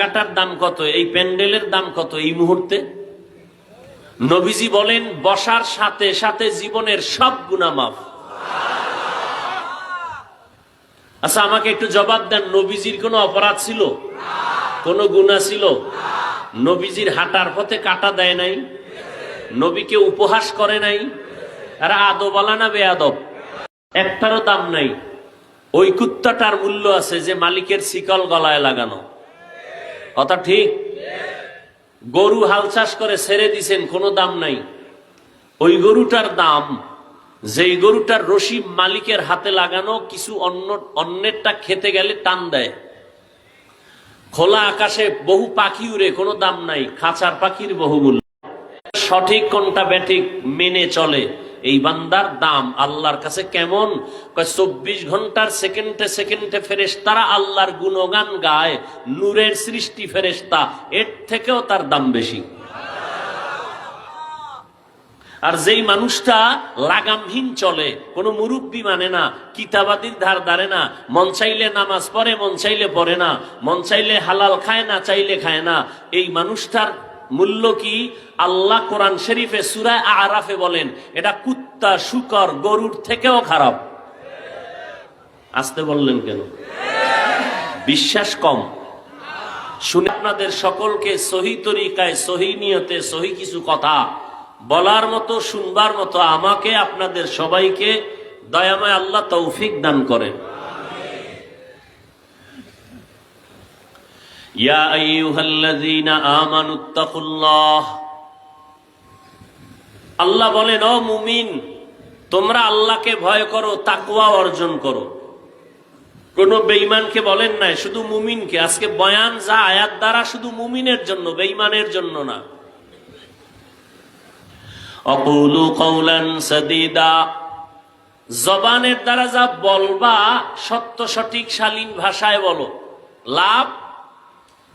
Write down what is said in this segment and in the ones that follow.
টাকাটার দাম কত? এই প্যান্ডেলের দাম কত এই মুহূর্তে? নবীজি বলেন, বসার সাথে সাথে জীবনের সব গুণা মাফ। আচ্ছা আমাকে একটু জবাব দেন, নবীজির কোনো অপরাধ ছিল? কোনো গুণা ছিল? নবীজির হাঁটার পথে কাটা দেয় নাই? নবীকে উপহাস করে নাই? আর আদবালা না বেয়াদব একটারও দাম নাই। ওই কুত্তাটার মূল্য আছে যে মালিকের শিকল গলায় লাগানো। কথা ঠিক? গরু হাল চাষ করে ছেড়ে দিছেন, কোনো দাম নাই। ওই গরুটার দাম, যেই গরুটার রশি মালিকের হাতে লাগানো, কিছু অন্য অন্যেরটা খেতে গেলে টান দেয়। খোলা আকাশে বহু পাখি উড়ে, কোনো দাম নাই। খাঁচার পাখির বহুমূল্য। সঠিক কোনটা ব্যাঠিক মেনে চলে। এই বান্দার দাম আল্লাহর কাছে কেমন? চব্বিশ ঘণ্টার সেকেন্ডে সেকেন্ডে ফেরেশতারা আল্লাহর গুণগান গায়, নূরের সৃষ্টি ফেরেশতা, এর থেকেও তার দাম বেশি। আর যেই মানুষটা লাগামহীন চলে, কোনো মুরব্বী মানে না, কিতাবাদির ধার ধারে না, মন চাইলে নামাজ পড়ে, মন চাইলে পড়ে না, মন চাইলে হালাল খায় না, চাইলে খায় না, এই মানুষটার মূল্য কি? আল্লাহ কোরআন শরীফে সুরায় আরাফে বলেন, এটা কুত্তা, শুকর, গরুর থেকেও খারাপ। আসতে বললেন কেন? বিশ্বাস কম। শুনে আপনাদের সকলকে সহি তরিকায়, সহি নিয়তে সহি কিছু কথা বলার মতো, শুনবার মতো আমাকে, আপনাদের সবাইকে দয়াময় আল্লাহ তৌফিক দান করেন। ইয়া আইয়ুহাল্লাযীনা আমানুত্তাকুল্লাহ আল্লাহ বলেন, ও মুমিন, তোমরা আল্লাহকে ভয় করো, তাকওয়া অর্জন করো। কোন বেঈমানকে বলেন নাই, শুধু মুমিনকে। আজকে বয়ান যা আয়াত দ্বারা শুধু মুমিনের জন্য, বেঈমানের জন্য না। অকুলু কৌলান সদিদা, জবানের দ্বারা যা বলবা, সত্য সঠিক শালীন ভাষায় বলো। লাভ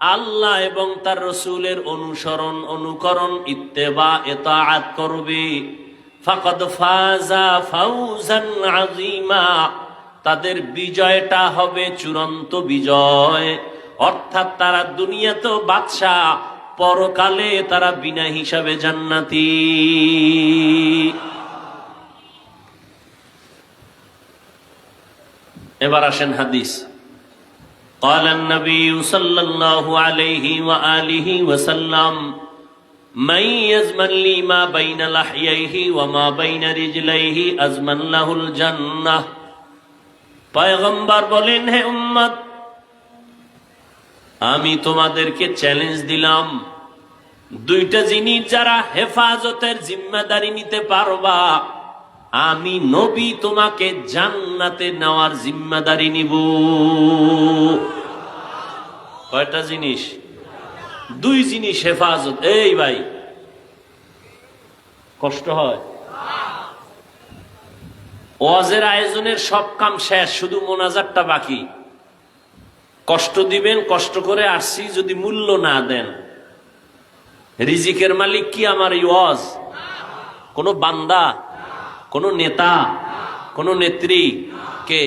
আল্লাহ এবং তার রসুলের অনুসরণ, অনুকরণ, ইত্তেবা, এতাআত করবে। তাদের বিজয়টা হবে চূড়ান্ত বিজয়। অর্থাৎ তারা দুনিয়া তো বাদশাহ, পরকালে তারা বিনা হিসাবে জান্নাতি। এবার আসেন হাদিস। قال النبي صلى الله عليه وآله وسلم من يزمن لي ما بين لحييه وما بين رجليه أزمن له الجنة পয়গম্বর বলেন হে উম্মত আমি তোমাদেরকে চ্যালেঞ্জ দিলাম দুইটা জিনিস যারা হেফাজতের জিম্মাদারি নিতে পারবা আমি নবী, তোমাকে জান্নাতে নেওয়ার জিম্মাদারি নিব। কয়টা জিনিস? দুই জিনিস হেফাজত। এই ভাই, কষ্ট হয়? ওয়াজের আয়োজনের সব কাম শেষ, শুধু মোনাজারটা বাকি। কষ্ট দিবেন, কষ্ট করে আসছি, যদি মূল্য না দেন। রিজিকের মালিক কি আমার এই ওয়াজ? কোন বান্দা কোন নেতা, কোন নেত্রী কে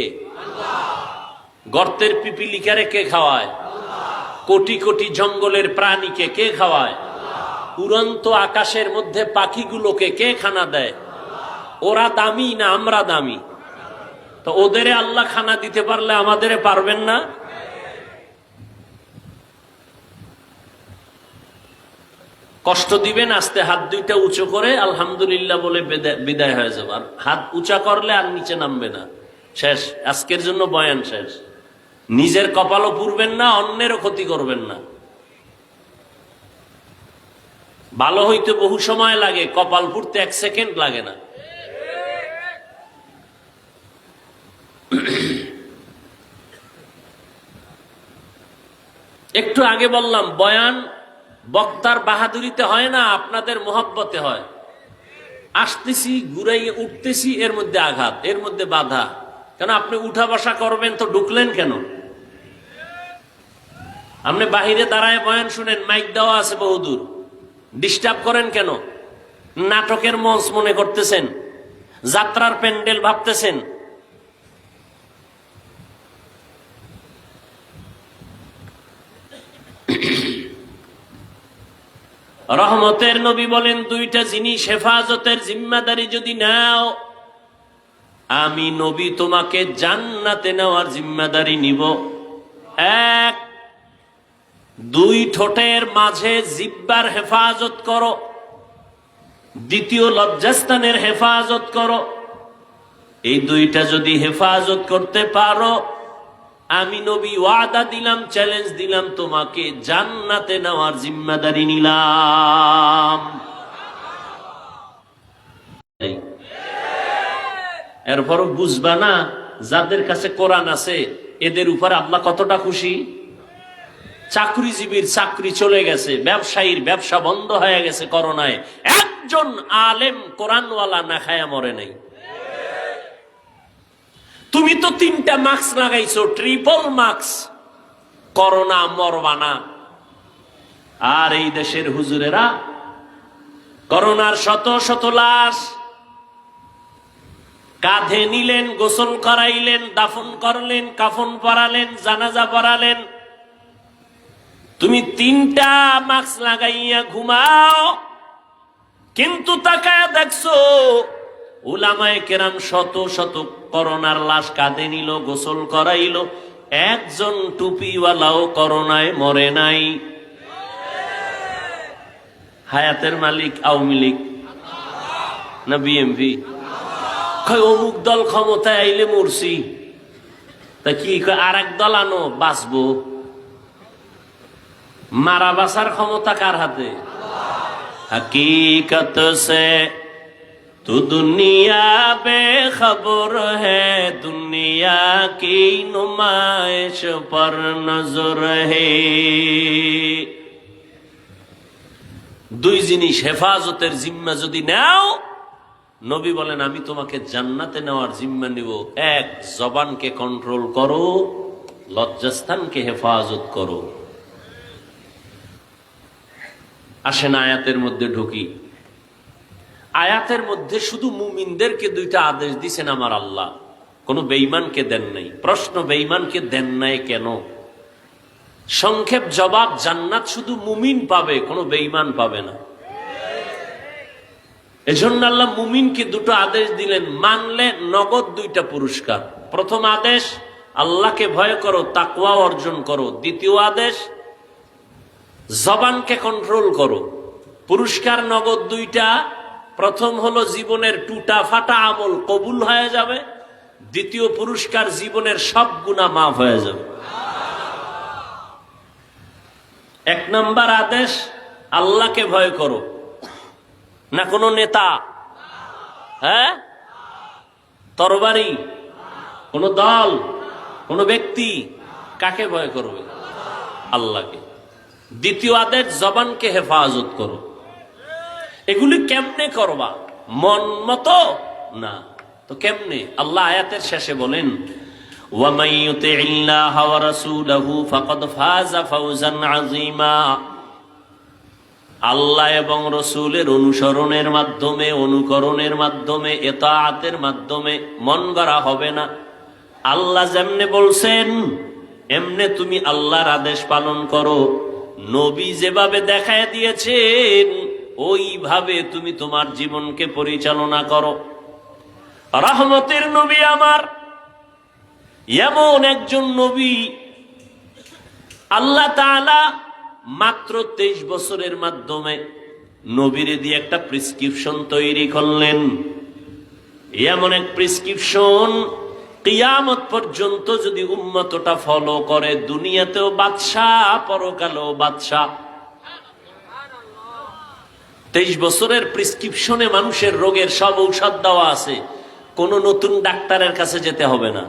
গর্তের পিপিলিকারে কে খাওয়ায়? কোটি কোটি জঙ্গলের প্রাণীকে কে খাওয়ায়? উড়ন্ত আকাশের মধ্যে পাখিগুলোকে কে খানা দেয়? ওরা দামি না আমরা দামি? তো ওদের আল্লাহ খানা দিতে পারলে আমাদের পারবেন না? কষ্ট দিবেন, আস্তে হাত দুইটা উঁচু করে, আলহামদুলিল্লাহ বলে বিদায় হয়ে যাবে। আর হাত উঁচা করলে আর নিচে নামবে না। শেষ। আজকের জন্য বয়ান শেষ। নিজের কপালও পুরবেন না, অন্যেরও ক্ষতি করবেন না। ভালো হইতে বহু সময় লাগে, কপাল পুড়তে এক সেকেন্ড লাগে না। একটু আগে বললাম, বয়ান বক্তার বাহাদুরিতে হয় না, আপনাদের মোহব্বতে হয়। আসতেছি, ঘুরাইয়ে উঠতেছি, এর মধ্যে আঘাত, এর মধ্যে বাধা। কেন, আপনি উঠা বসা করবেন তো ঢুকলেন কেন? আপনি বাহিরে দাঁড়ায় বয়ান শুনেন, মাইক দেওয়া আছে বহুদূর। ডিস্টার্ব করেন কেন? নাটকের মঞ্চ মনে করতেছেন, যাত্রার প্যান্ডেল ভাবতেছেন রহমতের নবী বলেন, দুইটা জিনিস হেফাজতের জিম্মাদারি যদি নাও, আমি নবী তোমাকে জান্নাতে নেওয়ার জিম্মাদারি নিব। এক, দুই ঠোঁটের মাঝে জিব্বার হেফাজত করো। দ্বিতীয় লজ্জাস্থানের হেফাজত করো। এই দুইটা যদি হেফাজত করতে পারো আমি নবী ওয়াদা দিলাম চ্যালেঞ্জ দিলাম, তোমাকে জান্নাতে নেওয়ার জিম্মাদারি নিলাম। এরপরও বুঝবা না, যাদের কাছে কোরআন আছে, এদের উপর আল্লাহ কতটা খুশি? চাকরিজীবীর চাকরি চলে গেছে, ব্যবসায়ীর ব্যবসা বন্ধ হয়ে গেছে করোনায়। একজন আলেম কোরআনওয়ালা না খায়া মরে নাই। তুমি তো তিনটা মাস্ক লাগাইছো ট্রিপল মাস্ক করোনা মরবানা আর এই দেশের হুজুরেরা করোনার শত শত লাশ। কাঁধে নিলেন, গোসল করাইলেন, দাফন করলেন, কাফন পরালেন, জানাজা পরালেন। তুমি তিনটা মাস্ক লাগাইয়া ঘুমাও, কিন্তু তাকায় দেখছ, উলামায়ে কেরাম শত শত করোনার লাশ কাঁধে নিল, গোসল করাইল। একজন টুপিওয়ালাও করোনায় মরে নাই। হায়াতের মালিক, আওয়ামী লীগ। না বিএমপি? অমুক দল ক্ষমতায় আইলে মরছি। তা কি আর এক দল আনো, বাঁচবো। মারা বাসার ক্ষমতা কার হাতে? হকিকত সে تو দুনিয়া بے خبر ہے دنیا کی نمائش پر نظر দুই জিনিস হেফাজতের জিম্মা যদি নেও, নবী বলেন, আমি তোমাকে জান্নাতে নেওয়ার জিম্মা নিব। এক, জবানকে কন্ট্রোল করো, লজ্জাস্থানকে হেফাজত করো। আসেন আয়াতের মধ্যে ঢুকি। আয়াতের মধ্যে শুধু মুমিনদেরকে দুইটা আদেশ দিছেন আমার আল্লাহ। কোন বেইমানকে দেন নাই। প্রশ্ন বেইমানকে দেন নাই কেন? সংক্ষেপ জবাব, জান্নাত শুধু মুমিন পাবে, কোনো বেইমান পাবে না। এজন্য আল্লাহ মুমিনকে দুটো আদেশ দিলেন, মানলে নগদ দুইটা পুরস্কার। প্রথম আদেশ, আল্লাহকে ভয় করো তাকুয়া অর্জন করো। দ্বিতীয় আদেশ, জবানকে কন্ট্রোল করো। পুরস্কার, নগদ দুইটা প্রথম হলো জীবনের টুটা ফাটা আমল কবুল হয়ে যাবে, দ্বিতীয় পুরস্কার জীবনের সব গুণা মাফ হয়ে যাবে। এক নম্বর আদেশ, আল্লাহকে ভয় করো। না কোনো নেতা? হ্যাঁ? তরবারি? কোনো দল? কোনো ব্যক্তি? কাকে ভয় করবে? আল্লাহকে। দ্বিতীয় আদেশ, জবানকে হেফাজত করো। এগুলি কেমনে করবা? মন মতো? না। তো কেমনে? আল্লাহ আয়াতের শেষে বলেন আল্লাহ এবং রসুলের অনুসরণের মাধ্যমে, অনুকরণের মাধ্যমে এতাআতের মাধ্যমে মন গড়া হবে না। আল্লাহ যেমনে বলছেন, এমনে তুমি আল্লাহর আদেশ পালন করো। নবী যেভাবে দেখায় দিয়েছেন ওইভাবে তুমি তোমার জীবনকে পরিচালনা করো। রহমতের নবী আমার, এমন একজন নবী, আল্লাহ মাত্র তেইশ বছরের মাধ্যমে নবীরে দিয়ে একটা প্রেসক্রিপশন তৈরি করলেন। এমন এক প্রেসক্রিপশন, কিয়ামত পর্যন্ত যদি উন্মতটা ফলো করে, দুনিয়াতেও বাদশাহ, পরকালেও বাদশাহ তেইশ বছরের প্রেসক্রিপশনে মানুষের রোগের সব ঔষধ দেওয়া আছে। কোনো নতুন ডাক্তারের কাছে যেতে হবে না।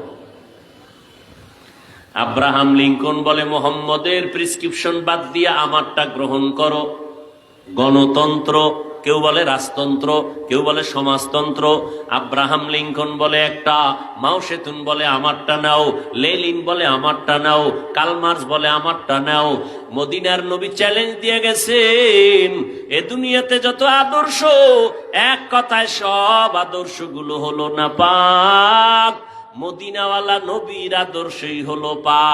আব্রাহাম লিঙ্কন বলে, মোহাম্মদের প্রেসক্রিপশন বাদ দিয়ে আমারটা গ্রহণ করো। গণতন্ত্র কেউ বলে রাজতন্ত্র, কেউ বলে সমাজতন্ত্র। আব্রাহাম লিঙ্কন বলে একটা, মাও সেতুন বলে আমারটা নাও, লেলিন বলে আমারটা নাও কালমার্স বলে আমারটা নাও। মদিনার নবী চ্যালেঞ্জ দিয়ে গেছেন, এ দুনিয়াতে যত আদর্শ, এক কথায় সব আদর্শগুলো হলো না পাক। মদিনাওয়ালা নবীর আদর্শই হলো পাক।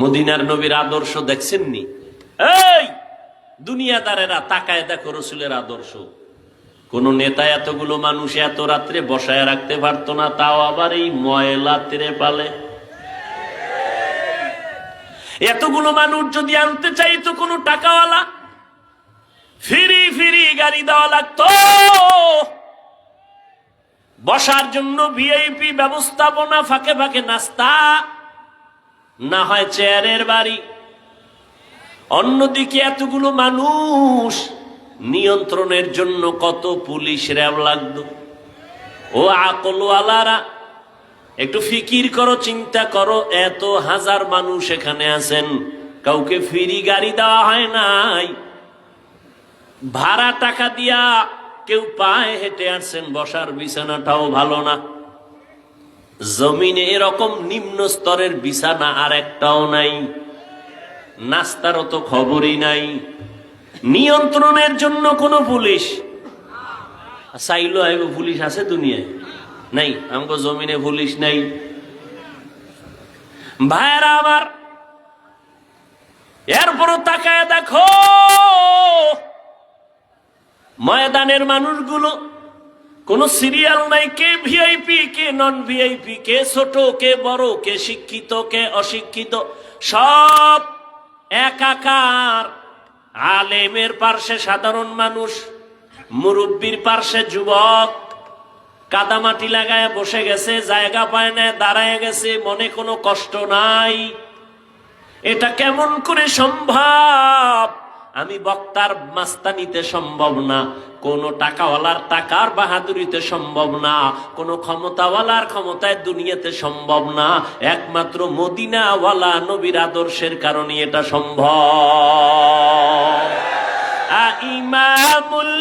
মদিনার নবীর আদর্শ দেখছেননি? এই দুনিয়াদারেরা তাকায় দেখো রসুলের আদর্শ। কোন নেতা এতগুলো মানুষ এত রাত্রে বসায় রাখতে পারতো না, তাও আবার এই ময়লা তেরে পালে। এতগুলো মানুষ যদি আনতে চাইতো কোনো টাকাওয়ালা, ফিরি ফিরি গাড়ি দেওয়া লাগতো। বসার জন্য ভিআইপি ব্যবস্থাপনা ফাঁকে ফাঁকে নাস্তা না হয় চেয়ারের বাড়ি। অন্যদিকে এতগুলো মানুষ নিয়ন্ত্রণের জন্য কত পুলিশ র্যাব লাগতো ও আকলওয়ালারা, একটু ফিকির করো, চিন্তা করো, এত হাজার মানুষ এখানে আছেন, কাউকে ফ্রি গাড়ি দেওয়া হয় নাই। ভাড়া টাকা দিয়া কেউ পায়ে হেঁটে আসছেন, বসার বিছানাটাও ভালো না। জমিনে এরকম নিম্ন স্তরের বিছানা আর একটাও নাই, নাস্তারও তো খবরই নাই। নিয়ন্ত্রণের জন্য কোনো পুলিশ? চাইলো আইব, পুলিশ আছে দুনিয়ায়? নাই আমাকে জমিনে পুলিশ নাই। ভাইয়েরা আবার এরপরও তাকায় দেখো, ময়দানের মানুষগুলো কোন সিরিয়াল নাই, কে ভিআইপি কে নন ভিআইপি কে ছোট, কে বড়, কে শিক্ষিত, কে অশিক্ষিত, সব একাকার আলেমের পার্শ্বে সাধারণ মানুষ, মুরব্বীর পার্শ্বে যুবক। কাদামাটি লাগায় বসে গেছে, জায়গা পায় না, দাঁড়ায় গেছে, মনে কোনো কষ্ট নাই। এটা কেমন করে সম্ভব? আমি বক্তার মাস্তানিতে সম্ভব না। কোন টাকাওয়ালার টাকার বাহাদুরিতে সম্ভব না। কোন ক্ষমতাওয়ালার ক্ষমতায় দুনিয়াতে সম্ভব না। একমাত্র মদিনাওয়ালা নবীর আদর্শের কারণে এটা সম্ভব। ইমামুল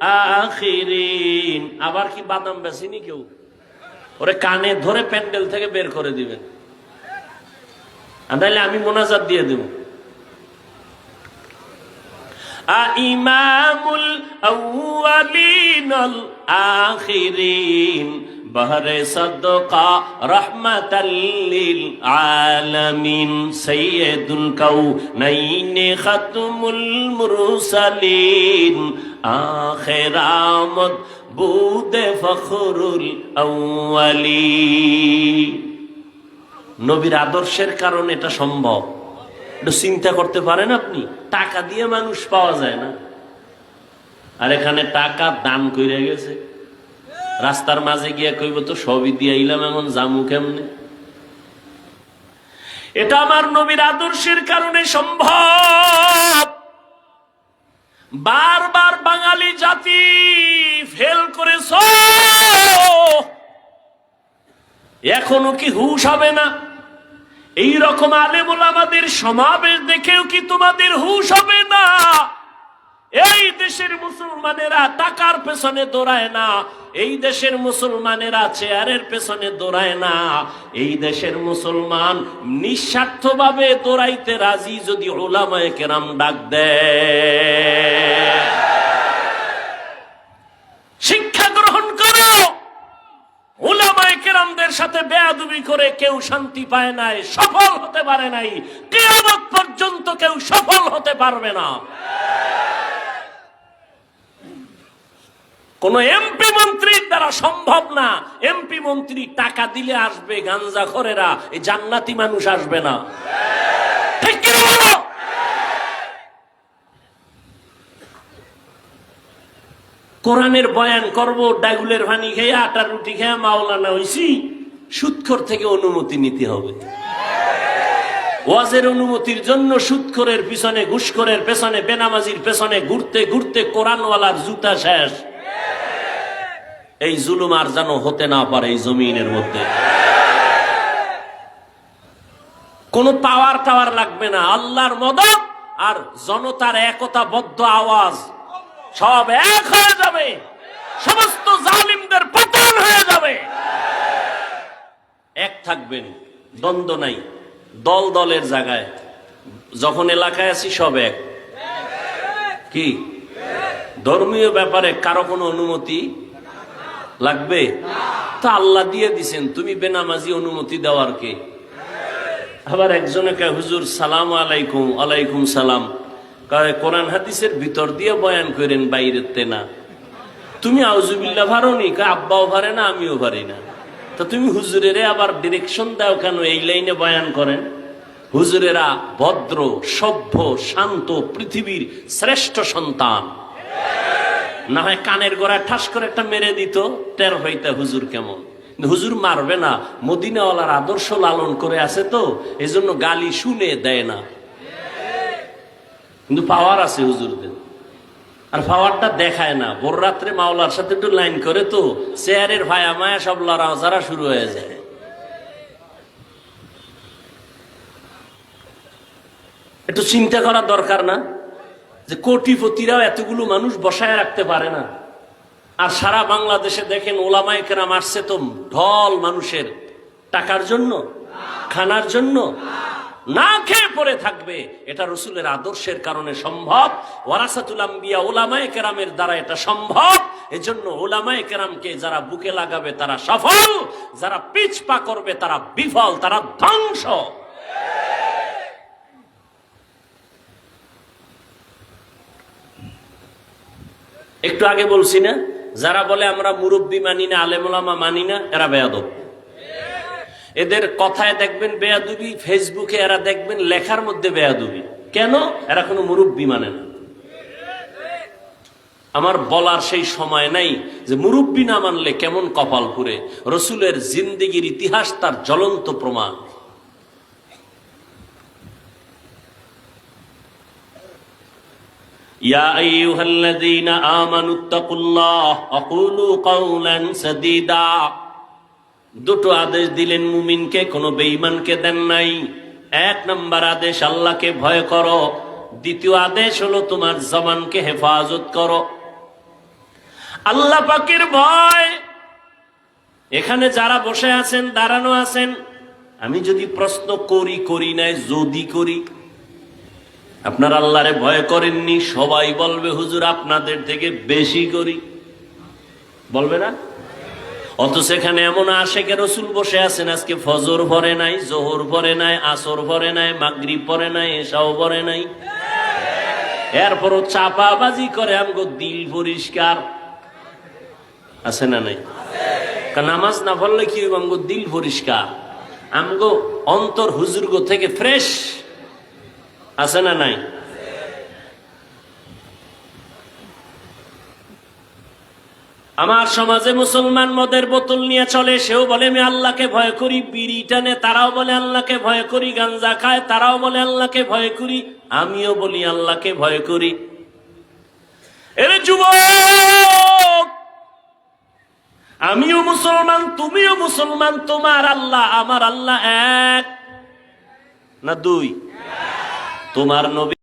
আখিরিন। আবার কি বাদাম বেশিনি কেউ? ওরে কানে ধরে প্যান্ডেল থেকে বের করে দিবেন। নাহলে আমি মোনাজাত দিয়ে দেব। ইমামুল আউয়ালিনাল আখিরিন, বহরে সদকা রহমাতাল্লিল আলামিন সৈয়দুল কাউনাইন খাতমুল মুরসালিন। আখিরামত বুদে ফখরুল আউয়ালিন নবীর আদর্শের কারণে এটা সম্ভব। একটু চিন্তা করতে পারেন আপনি, টাকা দিয়ে মানুষ পাওয়া যায় না। আর এখানে টাকা দান করে গেছে। রাস্তার মাঝে গিয়ে কইব, তো সবই দিয়ে ইলাম এমন জামু কেমনে? এটা আমার নবীর আদর্শের কারণে সম্ভব। বারবার বাঙালি জাতি ফেল করেছ। এখনও কি হুশ হবে না? এই রকম আলেমুল আমাদের সমাবেশ দেখেও কি তোমাদের হুশ হবে না? এই দেশের মুসলমানেরা টাকার পেছনে দৌড়ায় না, এই দেশের মুসলমানেরা চেয়ারের পেছনে দৌড়ায় না, এই দেশের মুসলমান নিঃস্বার্থভাবে দৌড়াইতে রাজি যদি ওলামায় কেরাম ডাক দেয় শিক্ষা গ্রহণ করো ওলামায় কেরামদের সাথে বেয়াদুবি করে কেউ শান্তি পায় নাই, সফল হতে পারে নাই। কেয়ামত পর্যন্ত কেউ সফল হতে পারবে না। কোন এমপি মন্ত্রীর দ্বারা সম্ভব না। এমপি মন্ত্রী টাকা দিলে আসবে গাঞ্জা খরেরা, এই জান্নাতি মানুষ আসবে না। কোরআনের বয়ান করব, ডাগুলের ভানি খেয়ে, আটা রুটি খেয়ে, মাওলানা হইছি। সুৎখর থেকে অনুমতি নিতে হবে। ওয়াজের অনুমতির জন্য সুৎখরের পিছনে, ঘুষখরের পেছনে, বেনামাজির পেছনে ঘুরতে ঘুরতে কোরআনওয়ালার জুতা শেষ। এই জুলুম আর যেন হতে না পারে এই জমিনের মধ্যে। কোনো পাওয়ার টাওয়ার লাগবে না। আল্লাহর মদত আর জনতার একতাবদ্ধ আওয়াজ সব এক হয়ে যাবে। সমস্ত জালিমদের পতন হয়ে যাবে। এক থাকবেন, দ্বন্দ্ব নাই। দল দলের জায়গায়। যখন এলাকায় আছি, সব এক। কি? ধর্মীয় ব্যাপারে কারও কোনো অনুমতি লাগবে? তা আল্লাহ দিয়ে দিছেন। তুমি বেনামাজি অনুমতি দেওয়ার কে? আবার একজনে কে হুজুর, সালাম আলাইকুম আলাইকুম সালাম। কোরআন হাদিসের ভিতর দিয়ে বয়ান করেন, বাইরেতে না। তুমি আউজুবিল্লা ভারো নি? আব্বাও ভারে না, আমিও ভারি না। তা তুমি হুজুরেরে আবার ডিরেকশন দাও কেন? এই লাইনে বয়ান করেন। হুজুরেরা ভদ্র, সভ্য, শান্ত পৃথিবীর শ্রেষ্ঠ সন্তান। না হয় কানের গোড়ায় ঠাস করে একটা মেরে দিত, টের হইতে হুজুর কেমন? হুজুর মারবে না। মদিনাওয়ালার আদর্শ লালন করে আছে তো এই জন্য গালি শুনে দেয় না। কিন্তু পাওয়ার আছে হুজুরদের। আর পাওয়ারটা দেখায় না। ভোর রাত্রে মাওলার সাথে একটু লাইন করে তো চেয়ারের ভায়া মায়া সব লড়া যারা শুরু হয়ে যায়। একটু চিন্তা করা দরকার না যে কোটিপতিরাও এতগুলো মানুষ বসায় রাখতে পারে না। আর সারা বাংলাদেশে দেখেন ওলামায় কেরাম আসছে তো ঢল মানুষের। টাকার জন্য? খানার জন্য? না খেয়ে পড়ে থাকবে, এটা রসুলের আদর্শের কারণে সম্ভব। ওয়ারাসাতুল ওলামায় কেরামের দ্বারা এটা সম্ভব। এজন্য ওলামায় কেরামকে যারা বুকে লাগাবে তারা সফল, যারা পিছপা করবে তারা বিফল, তারা ধ্বংস। একটু আগে বলছি না, যারা বলে আমরা মুরব্বী মানি না, আলেমুলামা মানি না, এরা বেয়াদব। এদের কথায় দেখবেন বেয়াদুবি ফেসবুকে এরা দেখবেন লেখার মধ্যে বেয়াদুবি কেন এরা কোনো মুরব্বী মানে না আমার বলার সেই সময় নাই যে মুরব্বী না মানলে কেমন কপাল পুরে রসুলের জিন্দিগির ইতিহাস তার জ্বলন্ত প্রমাণ يا أيها الذين آمنوا اتقوا الله وقولوا قولا سديدا দুটো আদেশ দিলেন মুমিনকে, কোনো বেঈমানকে দেন নাই। এক নম্বর আদেশ, আল্লাহকে ভয় করো। দ্বিতীয় আদেশ হলো তোমার জবানকে হেফাজত করো। আল্লাহ পাকের ভয়। এখানে যারা বসে আছেন, দাঁড়ানো আছেন, আমি যদি প্রশ্ন করি করি নাই, যদি করি, আপনার আল্লাহরে ভয় করেননি, সবাই বলবে, হুজুর, আপনাদের থেকে বেশি করি। বলবে না? অত সেখানে এমন আশেকে রসুল বসে আছেন, আজকে ফজর ভরে নাই, জোহর ভরে নাই, আসর ভরে নাই, মাগরিব পরে নাই এসাও ভরে নাই। এরপরও চাপাবাজি করে, আমগো দিল পরিষ্কার। আছে না নাই? নামাজ না পড়লে কি হইব? আমগো দিল পরিষ্কার। আমগো অন্তর হুজুরগো থেকে ফ্রেশ। আছে না নাই? আমার সমাজে মুসলমান মদের বোতল নিয়ে চলে, সেও বলে, আমি আল্লাহকে ভয় করি। বিড়ি টানে, তারাও বলে, আল্লাহকে ভয় করি। গাঞ্জা খায়, তারাও বলে, আল্লাহকে ভয় করি। আমিও বলি, আল্লাহকে ভয় করি। এরে যুবক! আমিও মুসলমান, তুমিও মুসলমান, তোমার আল্লাহ, আমার আল্লাহ এক না দুই? তোমার নবী